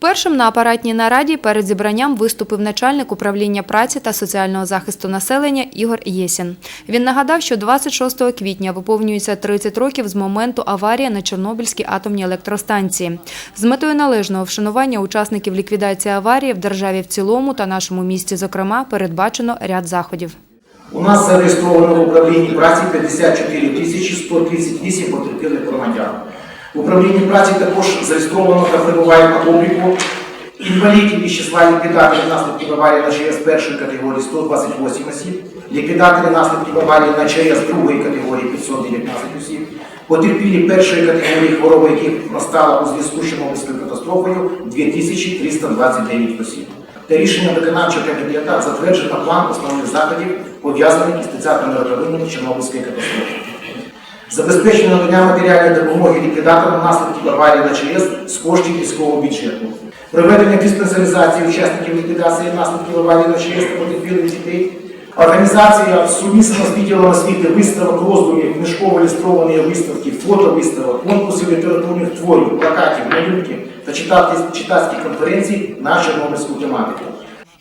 Першим на апаратній нараді перед зібранням виступив начальник управління праці та соціального захисту населення Ігор Єсін. Він нагадав, що 26 квітня виповнюється 30 років з моменту аварії на Чорнобильській атомній електростанції. З метою належного вшанування учасників ліквідації аварії в державі в цілому та нашому місті, зокрема, передбачено ряд заходів. У нас зареєстровано в управлінні праці 54 тисячі 138 потерпілих громадян. В управлінні праці також зареєстровано та перебуває на обліку інвалідів із числа ліквідаторів наслідків аварії на ЧАЕС першої категорії 128 осіб, ліквідаторів наслідків аварії на ЧАЕС другої категорії 519 осіб, потерпілі першої категорії хвороби, яких настала у зв'язку з Чорнобильською катастрофою 2329 осіб. Та рішення виконавчого комітету затверджено план основних заходів, пов'язаних із 30-ми роковинами Чорнобильської катастрофи. Забезпечення надання матеріальної допомоги ліквідаторам наслідків аварії на ЧАЕС з коштів міського бюджету. Проведення диспансеризації учасників ліквідації наслідків аварії на ЧАЕС та потерпілих дітей. Організація сумісно з відділом освіти виставок роздумів, книжково ілюстровані виставки, фотовиставок, конкурсів літературних творів, плакатів, малюнків та читацьких конференцій на чорнобильську тематику.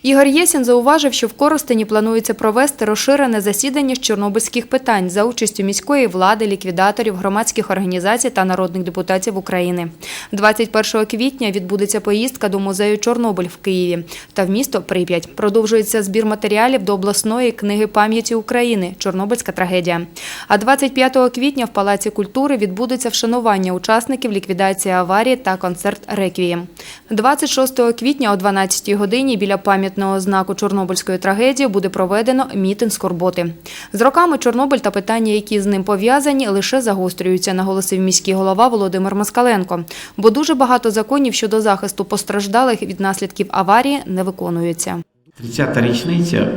Ігор Єсін зауважив, що в Коростені планується провести розширене засідання з чорнобильських питань за участю міської влади, ліквідаторів, громадських організацій та народних депутатів України. 21 квітня відбудеться поїздка до музею Чорнобиль в Києві та в місто Прип'ять. Продовжується збір матеріалів до обласної книги пам'яті України Чорнобильська трагедія. А 25 квітня в Палаці культури відбудеться вшанування учасників ліквідації аварії та концерт Реквієм. 26 квітня о 12 годині біля пам'ятного знаку Чорнобильської трагедії буде проведено мітинг скорботи. З роками Чорнобиль та питання, які з ним пов'язані, лише загострюються, наголосив міський голова Володимир Москаленко. Бо дуже багато законів щодо захисту постраждалих від наслідків аварії не виконуються. 30-та річниця.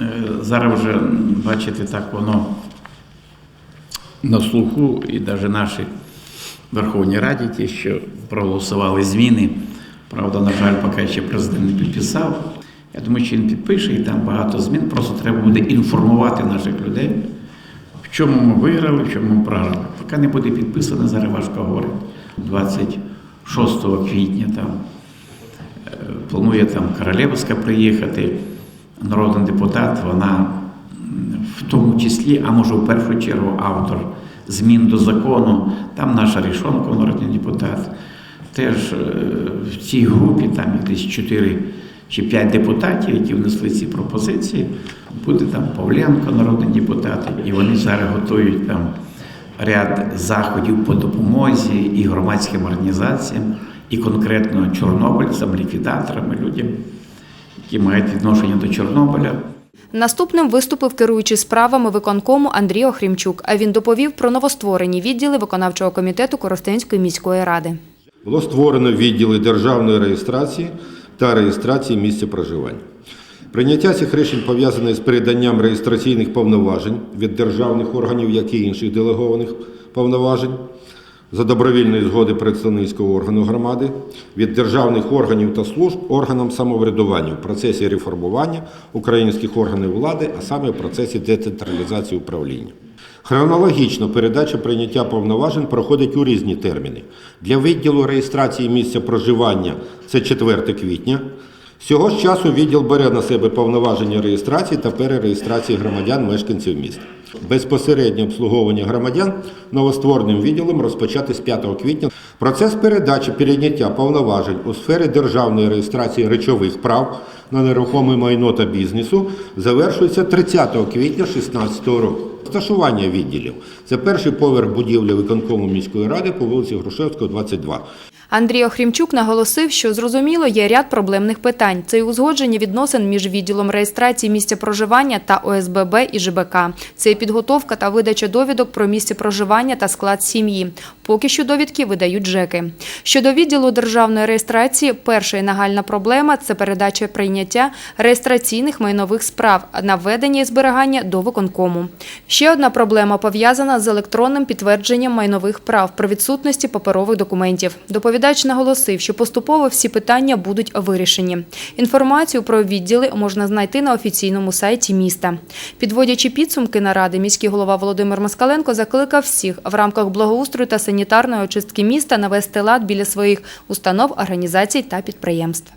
е, Зараз вже, бачите, так воно на слуху, і навіть наші Верховній Раді, ті, що проголосували зміни, правда, на жаль, поки ще президент не підписав. Я думаю, що він підпише, і там багато змін. Просто треба буде інформувати наших людей, в чому ми виграли, в чому ми програли. Поки не буде підписано, зараз важко говорити. 26 квітня там Е, Планує там Королевська приїхати, народний депутат, вона в тому числі, а може в першу чергу автор змін до закону, там наша Рішонко, народний депутат. Теж е, в цій групі там десь 4 чи 5 депутатів, які внесли ці пропозиції. Буде там Павленко, народний депутат, і вони зараз готують там ряд заходів по допомозі і громадським організаціям, і конкретно чорнобильцям, ліквідаторам, людям, які мають відношення до Чорнобиля. Наступним виступив керуючий справами виконкому Андрій Охрімчук, а він доповів про новостворені відділи виконавчого комітету Коростенської міської ради. Було створено відділи державної реєстрації та реєстрації місця проживання. Прийняття цих рішень пов'язане з переданням реєстраційних повноважень від державних органів, як і інших делегованих повноважень за добровільної згоди представницького органу громади від державних органів та служб органам самоврядування в процесі реформування українських органів влади, а саме в процесі децентралізації управління. Хронологічно передача прийняття повноважень проходить у різні терміни. Для відділу реєстрації місця проживання це 4 квітня. З цього ж часу відділ бере на себе повноваження реєстрації та перереєстрації громадян мешканців міста. Безпосереднє обслуговування громадян новоствореним відділом розпочати з 5 квітня. Процес передачі перейняття повноважень у сфері державної реєстрації речових прав на нерухоме майно та бізнесу завершується 30 квітня 2016 року. Розташування відділів це перший поверх будівлі виконкому міської ради по вулиці Грушевського, 22. Андрій Охрімчук наголосив, що зрозуміло є ряд проблемних питань. Це й узгодження відносин між відділом реєстрації місця проживання та ОСББ і ЖБК. Це і підготовка та видача довідок про місце проживання та склад сім'ї. Поки що довідки видають ЖЕКи. Щодо відділу державної реєстрації, перша і нагальна проблема це передача прийняття реєстраційних майнових справ на введення і зберігання до виконкому. Ще одна проблема пов'язана з електронним підтвердженням майнових прав при відсутності паперових документів. Доповідач наголосив, що поступово всі питання будуть вирішені. Інформацію про відділи можна знайти на офіційному сайті міста. Підводячи підсумки наради, міський голова Володимир Москаленко закликав всіх в рамках благоустрою та санітарної очистки міста навести лад біля своїх установ, організацій та підприємств.